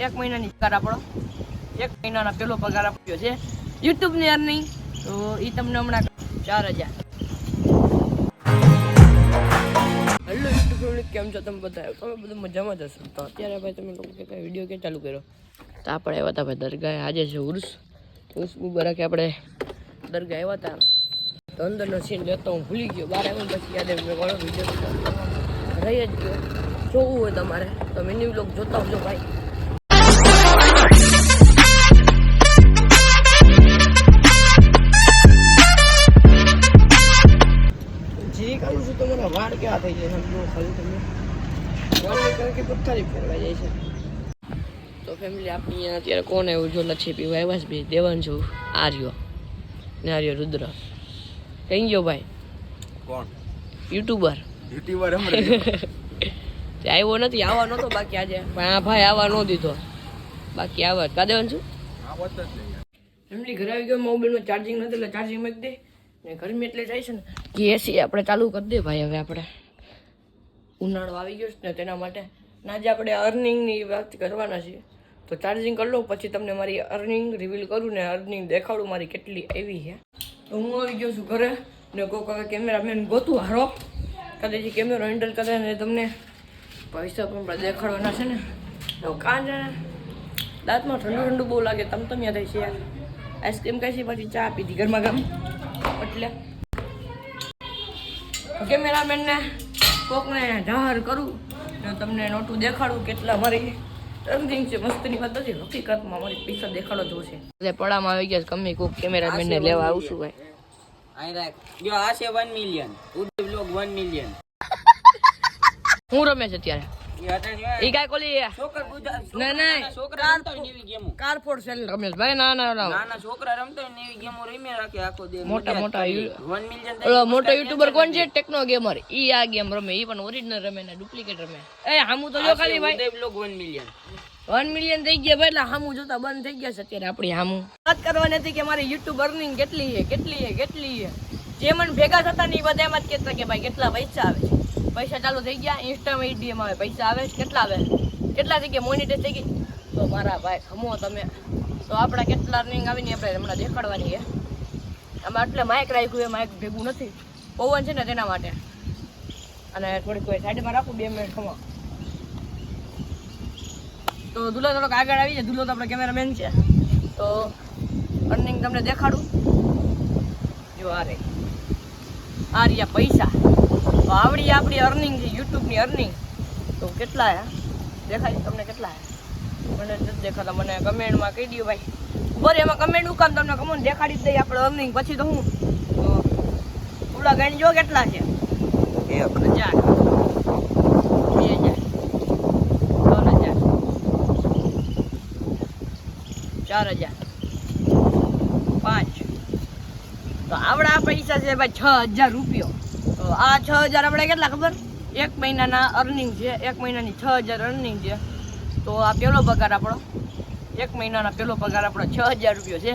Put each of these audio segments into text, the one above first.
એક મહિનાની પગાર આપણો. એક મહિનાનો પહેલો પગાર આપ્યો છે. યુટ્યુબની અર્નિંગ તો એ તમને હમણાં ચાર હજાર. હેલો યુટ્યુબ કેમ છો તમે બધા? તમે બધું મજામાં જ હશો? તો અત્યારે ભાઈ તમે લોકો કે કઈ વીડિયો ક્યાં ચાલુ કર્યો? તો આપણે આવ્યા હતા ભાઈ દરગાહ. આજે છે ઉર્સ. ઉર્સ મુબારકે આપણે દરગાહ આવ્યા હતા. તો અંદરનો સીન લેતો હું ભૂલી ગયો. બહાર આવ્યો પછી યાદ આવ્યું વીડિયો રહી જ ગયો. જોવું હોય તમારે. તો મિની બ્લોગ જોતા હોજો ભાઈ. જે મને વાળ ક્યાં થઈ જાય? સમજો ખાલી તમે વાળને કારણ કે પથ્થારી ફેરવાઈ જાય છે. તો ફેમિલી આપણી અહીંયા અત્યારે કોણ એવું જો લચ્છી પીવા આવ્યા છે ભાઈ દેવાંશુ આર્યો. ને આર્યો રુદ્ર. કઈ ગયો ભાઈ? કોણ? યુટ્યુબર. યુટ્યુબર એમ આવ્યો નથી આવવા નહોતો બાકી આજે. પણ આ ભાઈ આવવા ન દીધો. બાકી આવવા કા દેવાંશુ આવત જ નહીં ફેમિલી ઘરે આવી ગયો મોબાઈલમાં ચાર્જિંગ નથી એટલે ચાર્જિંગ મૂકી દે. ને ગરમી એટલે જાય છે ને, કે એસી આપણે ચાલુ કરી દે ભાઈ હવે આપણે. ઉનાળો આવી ગયો છે ને તેના માટે. ના આજે આપણે અર્નિંગની વાત કરવાના છીએ. તો ચાર્જિંગ કરી લઉં, પછી તમને મારી અર્નિંગ રિવીલ કરું ને અર્નિંગ દેખાડું મારી કેટલી આવી છે. તો હું આવી ગયો છું ઘરે ને કોઈક હવે કેમેરામેન ગોતું, હારો. કદાચ કેમેરો હેન્ડલ કરે ને તમને પૈસા પણ દેખાડવાના છે ને. તો કાં ને દાંતમાં ઠંડુ ઠંડુ બહુ લાગે તમ તમ્યા થાય છે આઈસ્ક્રીમ ખાઈ છે, પછી ચા પીધી ગરમા ગરમ એટલે કેમેરામેનને કોકને જાહેર કરું ને તમને નોટું દેખાડું કેટલા મારી છે મસ્તની વાત નથી હકીકતમાં મારી પૈસા દેખાડો છે. એટલે પડામાં આવી ગયા કમી કોક કેમેરામેનને લેવા આવશું ભાઈ. અહીં રાખ. જો આ છે one million Uday blog one million હું રમે છે અત્યારે? ઈ કાંઈ કોલી ના, ના. છોકરા રમતા હોય ગેમો. કારફોડ સેલ. રમેશ ભાઈ ના ના ના છોકરા રમતા હોય ગેમો રમી રાખે આખો દે મોટા મોટા યુ- મિલિયન ઓલો મોટો યુટ્યુબર કોણ છે? ટેકનો ગેમર ઈ આ ગેમ રમે. ઈ પણ ઓરિજિનલ રમે ને ડુપ્લિકેટ રમે. એ હામું તો જો ખાલી ભાઈ. વન મિલિયન વન મિલિયન થઈ ગયા ભાઈ એટલે હામું જોતા બંધ થઈ ગયા છે અત્યારે આપણી હામું. વાત કરવાની હતી કે મારી યુટ્યુબ અર્નિંગ કેટલી છે કેટલી છે કેટલી છે? જે મને ભેગા થતા નહીં એ બધા એમ જ કહેતા કે ભાઈ કેટલા પૈસા આવે છે. પૈસા ચાલુ થઈ ગયા ઇન્સ્ટામાં ઈડીએમ આવે, પૈસા આવે, કેટલા આવે? કેટલા થઈ ગયા? મોનિટર થઈ ગઈ? તો મારા ભાઈ ખમો તમે. તો આપણા કેટલા અર્નિંગ આવીને આપણે હમણાં દેખાડવાની છે. આમાં એટલે માઇક રાખ્યું એ માઇક ભેગું નથી. પવન છે ને તેના માટે. અને થોડીક સાઈડમાં રાખું, બે મિનિટ ખમો તો દુલો થોડોક આગળ આવી જાય. દુલો તો આપણે કેમેરામેન છે. તો અર્નિંગ તમને દેખાડું. જો આ રે. આ રહ્યા પૈસા. તો આવડી આપણી અર્નિંગ છે યુટ્યુબની અર્નિંગ તો કેટલા હે? દેખાય તમને કેટલા હે મને નથી દેખાતા મને કમેન્ટમાં કહી દો ભાઈ. બરે એમાં કમેન્ટ ઉકામ તમને કમોન દેખાડી જ દઈએ આપણે અર્નિંગ પછી તો હું? તો થોડા ગણી જો કેટલા છે? એક હજાર. બે હજાર. ચાર હજાર. પાંચ. તો આવડા પૈસા છે ભાઈ છ હજાર રૂપિયો. તો આ છ હજાર આપણે કેટલા ખબર? એક મહિનાના અર્નિંગ છે, એક મહિનાની છ હજાર અર્નિંગ છે. તો આ પહેલો પગાર આપણો, એક મહિનાનો પહેલો પગાર આપણો છ હજાર રૂપિયો છે.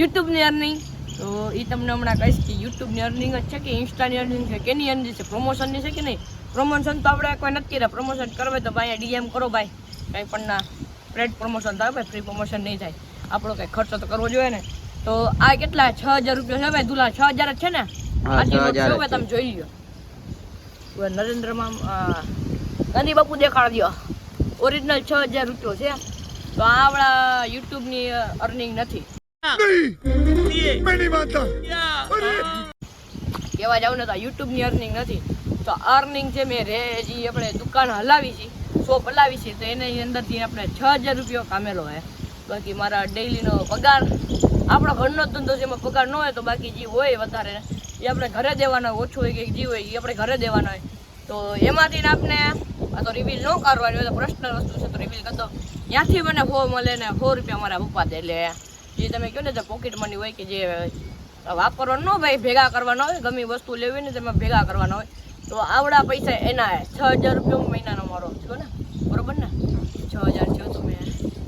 યુટ્યુબની અર્નિંગ તો એ તમને હમણાં કહીશ કે યુટ્યુબની અર્નિંગ જ છે કે ઇન્સ્ટાની અર્નિંગ છે, કેની અર્નિંગ છે પ્રમોશનની છે કે નહીં? પ્રમોશન તો આપણે કોઈ નથી કર્યા પ્રમોશન કરવે તો ભાઈ ડીએમ કરો ભાઈ. કંઈ પણ ના પેડ પ્રમોશન થાય ભાઈ ફ્રી પ્રમોશન નહીં થાય. આપણો કંઈ ખર્ચો તો કરવો જોઈએ ને. તો આ કેટલા, છ હજાર રૂપિયા છે ભાઈ, દુલા, છ હજાર જ છે ને? તમે જોઈ લ્યો. નરેન્દ્રમાં ગાંધી બાપુ દેખાડી દો. ઓરિજિનલ છ હજાર રૂપિયો છે. તો આ આપણા યુટ્યુબની અર્નિંગ નથી. કહેવા જાવ ને તો યુટ્યુબની અર્નિંગ નથી. તો અર્નિંગ છે મેં રેજી આપણે દુકાન હલાવી છે શોપ હલાવી છે તો એની અંદરથી આપણે છ હજાર રૂપિયો કામેલો હે. બાકી મારા ડેઈલીનો પગાર આપણો ઘરનો ધંધો છે એમાં પગાર ન હોય તો બાકી જે હોય વધારે. એ આપણે ઘરે દેવાનો હોય, ઓછું હોય કે જે હોય એ આપણે ઘરે દેવાનો હોય. તો એમાંથી આપને આ તો રિવીલ ન કરવાની હોય તો પર્સનલ વસ્તુ છે, તો રિવીલ કરતો ત્યાંથી મને સો મળે ને સો રૂપિયા મારા પપ્પા દે એટલે જે તમે કહો ને તો પોકેટ મની હોય કે જે વાપરવાનો ન ભાઈ, ભેગા કરવાના હોય, ગમે વસ્તુ લેવી ને તેમાં ભેગા કરવાના હોય. તો આવડા પૈસા એના છ હજાર રૂપિયા મહિનાનો મારો છો ને. બરોબર ને? છ હજાર છો તમે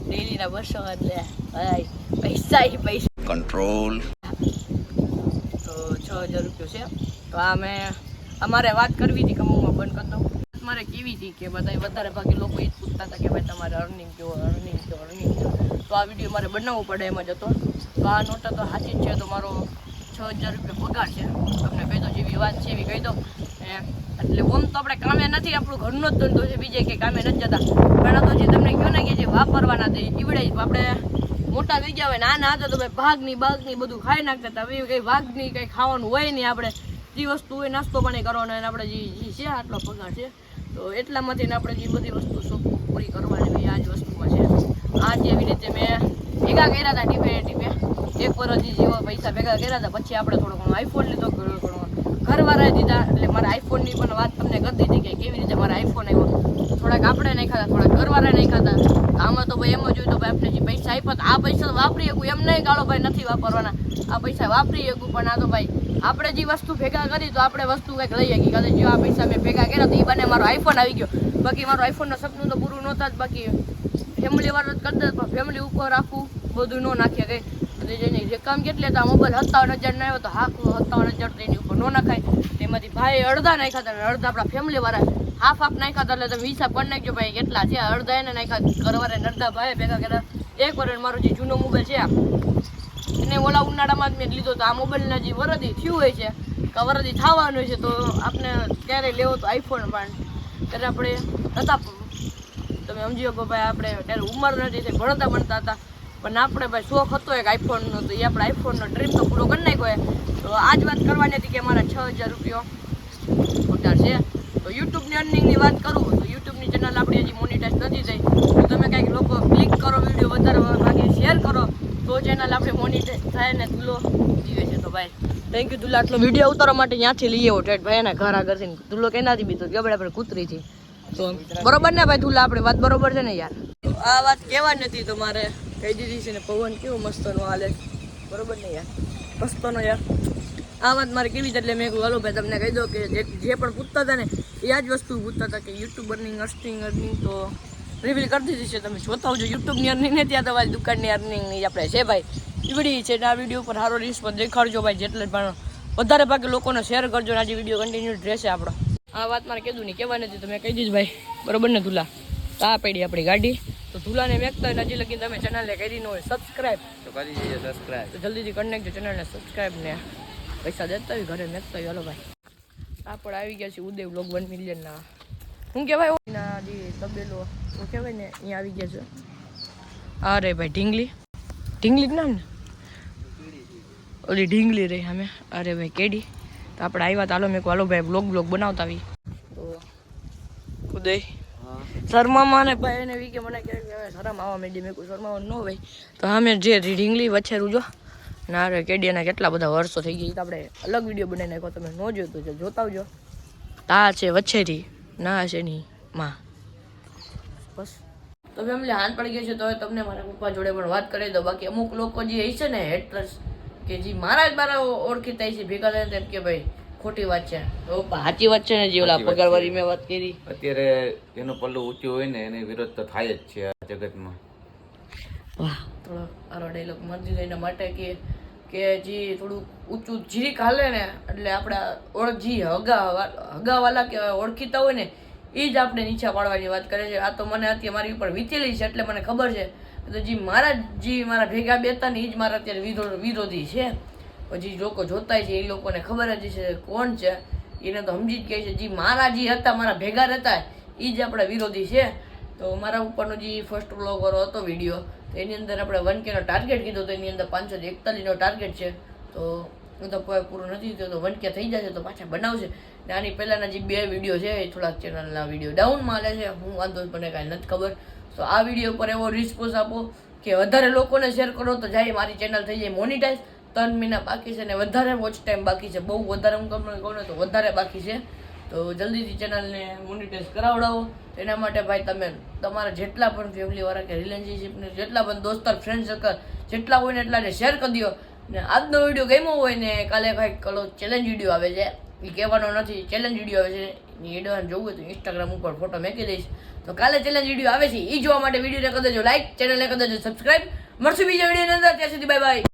ડેલીના બસો એટલે પૈસા પૈસા. કંટ્રોલ હજાર રૂપિયો છે. તો આ મેં અમારે વાત કરવી હતી કમુમાં બંધ કરતો મારે કેવી હતી કે બધા વધારે ભાગે લોકો એ જ પૂછતા હતા કે ભાઈ તમારે અર્નિંગ કેવો અર્નિંગ કેવો અર્નિંગ કેવો તો આ વીડિયો મારે બનાવવો પડે એમ જ હતો. તો આ નોટ તો સાચી જ છે, તો મારો છ હજાર રૂપિયા પગાર છે. તમને કહી દો જેવી વાત છે એવી કહી દો એટલે ઓમ તો આપણે કામે નથી, આપણું ઘરનો જ ધંધો છે, બીજે કે કામે નથી જતા. પણ તો જે તમને કહ્યું ને કે જે વાપરવાના તે ઈવડે આપણે મોટા થઈ ગયા હોય, નાના હતા તો ભાઈ ભાગની બાગની બધું ખાઈ નાખતા હતા. હવે કઈ ભાગની કંઈ ખાવાનું હોય નહીં આપણે. જે વસ્તુ હોય નાસ્તો પાણી કરવાનો અને આપણે જે છે આટલો પગાર છે. તો એટલામાંથી ને આપણે જે બધી વસ્તુ શોખ પૂરી કરવાની હોય આ જ વસ્તુમાં છે. આ જે એવી રીતે મેં ભેગા કર્યા હતા ટીપે ટીપે. એક વર્ષથી જેવા પૈસા ભેગા કર્યા હતા, પછી આપણે થોડો ઘણો આઈફોન લીધો, ઘણો ઘણો ઘરવાળાએ દીધા, એટલે મારા આઈફોનની પણ વાત તમને કરી દીધી કે કેવી રીતે મારા આઈફોન આવ્યો. થોડાક આપણે નહીં ખાતા થોડાક ઘરવાળા નહીં ખાતા આમાં તો ભાઈ એમ જ હોય તો ભાઈ આપણે જે પૈસા આપ્યા આ પૈસા તો વાપરી શકું એમ નહીં ગાળો ભાઈ નથી વાપરવાના. આ પૈસા વાપરી શકું, પણ આ તો ભાઈ આપણે જે વસ્તુ ભેગા કરી તો આપણે વસ્તુ કંઈક લઈ શકીએ. કારણ જે આ પૈસા મેં ભેગા કર્યા તો એ બને મારો આઈફોન આવી ગયો. બાકી મારો આઈફોનનું સપનું તો પૂરું નહોતા જ, બાકી ફેમિલી વાળો જ કરતા પણ ફેમિલી ઉપર રાખવું બધું ન નાખીએ કંઈ. એટલે જેની રકમ કેટલી હતા મોબાઈલ સત્તાવન હજાર આવ્યો તો હાકું સત્તાવન હજાર તો એની ઉપર નો નાખાય. તેમાંથી ભાઈ અડધા નાખ્યા હતા અડધા આપણા ફેમિલી વાળા હાફ હાફ નાખ્યા હતા એટલે તમે હિસાબ કરી નાખજો ભાઈ કેટલા છે. અડધા એને નાખ્યા કરવારે અડધા ભાઈ ભેગા કર્યા. એક વાર મારો જે જૂનો મોબાઈલ છે એને ઓલા ઉનાળામાં જ મેં લીધો તો આ મોબાઈલના જે વરદી થયું હોય છે, કે વરદી થવાનું હોય છે તો આપણે ક્યારે લેવો તો આઈફોન પણ. ત્યારે આપણે હતા તમે સમજી શકો ભાઈ, આપણે ત્યારે ઉંમર નથી થઈ ભણતા ભણતા હતા. પણ આપણે ભાઈ શોખ હતો એક આઈફોનનો તો એ આપણે આઈફોનનો ડ્રીમ તો પૂરો કરી નાખ્યો. તો આ જ વાત કરવાની હતી કે મારા છ હજાર રૂપિયો પગાર છે. તો યુટ્યુબની અર્નિંગની વાત કરું, તો યુટ્યુબની ચેનલ આપણી હજી મોનિટાઈઝ નથી થઈ. તો તમે કંઈક લોકો ક્લિક કરો વીડિયો વધારે ભાગે શેર કરો, તો ચેનલ આપણે મોનિટાઈઝ થાય ને દુલો જીવે છે તો ભાઈ. થેન્ક યુ દુલા આટલો વીડિયો ઉતારવા માટે ત્યાંથી લઈ આવ્યો ટેટ ભાઈ, એના ઘર આગળથી ને દુલો કેનાથી બીતો કે આપણે કૂતરીથી તો બરોબર ને ભાઈ દુલા આપણે વાત બરોબર છે ને યાર? આ વાત કહેવા નથી તો મારે કહી દીધી છે ને, પવન કેવો મસ્તનો હાલે બરોબર ને યાર? મસ્તનો યાર. આ વાત મારે કેવી એટલે મેં કહ્યું હલો ભાઈ, તમને કહી દો કે જે પણ પૂછતા હતા ને, એ આ જ વસ્તુ પૂછતા હતા કે યુટ્યુબ અર્નિંગ અર્નિંગ તો રિવીલ કરી દીધી છે. તમે જોતા હોજો યુટ્યુબની અર્નિંગ ને ત્યાં તમારી દુકાનની અર્નિંગની આપણે છે ભાઈ. ઈવડી છે આ વીડિયો ઉપર સારો રિસ્પોન્સ દેખાડજો ભાઈ, જેટલે પણ વધારે ભાગે લોકોને શેર કરજો આજે વીડિયો કન્ટિન્યુ રહેશે આપણો. આ વાત મારે કીધું નહીં કહેવાય નથી તમે કહી દીધી, ભાઈ, બરોબર ને ધુલા આ પડી આપણી ગાડી. તો ધૂલાને મેકતા હોય હજી લગી તમે ચેનલને કરી ન હોય સબસ્ક્રાઈબ તો કરી દેજો સબસ્ક્રાઇબ તો જલ્દીથી કરી નાખજો ચેનલને સબસ્ક્રાઈબ ને પૈસા દેતા હોય ઘરે મેકતા હોય હલો ભાઈ. આપણે આવી ગયા છે ઉદય વ્લોગ વન મિલિયનના શું કહેવાય ના જે તબેલો શું કહેવાય ને અહીંયા આવી ગયા છે. અરે ભાઈ ઢીંગલી. ઢીંગલી જ નામ ને? ઓલી ઢીંગલી રહી અમે અરે ભાઈ કેડી. તો આપણે આવ્યા તો હાલો મેં કહું, હાલો ભાઈ બ્લોગ બ્લોગ બનાવતા આવી તો ઉદય શર્મામાં ને ભાઈ એને વીકે મને કે શરમ આવવા માંડી મેં કોઈ શરમાવા ન હોય. તો અમે જે રીડિંગલી વચ્ચેરું જો, ના રે કેડિયાના કેટલા બધા વર્ષો થઈ ગયા આપણે અલગ વીડિયો બનાવી નાખો તમે ન જોયો તો જોતા આવજો. તા છે વચ્છેરી ના છે ની માં. બસ. તો ફેમિલી હાથ પડી ગઈ છે, તો તમને મારા પપ્પા જોડે પણ વાત કરી દો બાકી અમુક લોકો જે છે ને હેટર્સ કે જે મારા જ મારા ઓળખીતા છે, ભેગા થઈને તેમ કે ભાઈ ખોટી વાત છે. સાચી વાત છે ને જે ઓલા પગારવાળી મેં વાત કરી. અત્યારે એનું પલ્લું ઊંચું હોય ને એની વિરોધ તો થાય જ છે આ જગતમાં. વાહ. થોડો આરો ડાયલોગ મરજી એના માટે કે કે જે થોડું ઊંચું જીરીક હાલે ને એટલે આપણા ઓળખ જી હગા હગાવાલા કે ઓળખીતા હોય ને એ જ આપણે નીચે પાડવાની વાત કરે છે. આ તો મને અત્યારે મારી ઉપર વીતેલી છે એટલે મને ખબર છે. તો જે મારા જે મારા ભેગા બેતા ને એ જ મારા અત્યારે વિરોધી છે. પછી લોકો જોતા છે, એ લોકોને ખબર જ છે કોણ છે. એને તો સમજી જ કહે છે, જે, મારા જે હતા, મારા ભેગા રહેતા એ જ આપણા વિરોધી છે. તો મારા ઉપરનો જે ફર્સ્ટ વાળો હતો વીડિયો તો એની અંદર આપણે વન કેનો ટાર્ગેટ કીધો તો એની અંદર પાંચસો એકતાલીસનો ટાર્ગેટ છે. તો હું તો કોઈ પૂરું નથી થયો, તો વન કે થઈ જશે તો પાછા બનાવશે. ને આની પહેલાંના જે બે વીડિયો છે, એ થોડાક ચેનલના વીડિયો ડાઉનમાં માલે છે, હું વાંધો મને કાંઈ નથી ખબર. તો આ વીડિયો પર એવો રિસ્પોન્સ આપો કે વધારે લોકોને શેર કરો તો જાય, મારી ચેનલ થઈ જાય મોનિટાઈઝ ત્રણ મહિના બાકી છે ને વધારે વોચ ટાઈમ બાકી છે. બહુ વધારે હું તમને કહું ને તો વધારે બાકી છે. તો જલ્દીથી ચેનલને મોનિટાઈઝ કરાવડાવો. એના માટે ભાઈ તમે તમારા જેટલા પણ ફેમિલીવાળા કે રિલેશનશીપને જેટલા પણ દોસ્તાર ફ્રેન્ડ સર્કલ જેટલા હોય ને એટલાને શેર કરી દો. ને આજનો વીડિયો ગમ્યો હોય ને કાલે કાંઈક કલો ચેલેન્જ વીડિયો આવે છે. એ કહેવાનો નથી ચેલેન્જ વીડિયો આવે છે. એ એડવાન્સ જોવું હોય તો ઇન્સ્ટાગ્રામ ઉપર ફોટો મેકી દઈશ. તો કાલે ચેલેન્જ વીડિયો આવે છે એ જોવા માટે વિડીયોને કરી દેજો લાઈક ચેનલને કરી દેજો સબસ્ક્રાઈબ મળશું બીજા વિડીયોની અંદર, ત્યાં સુધી બાય બાય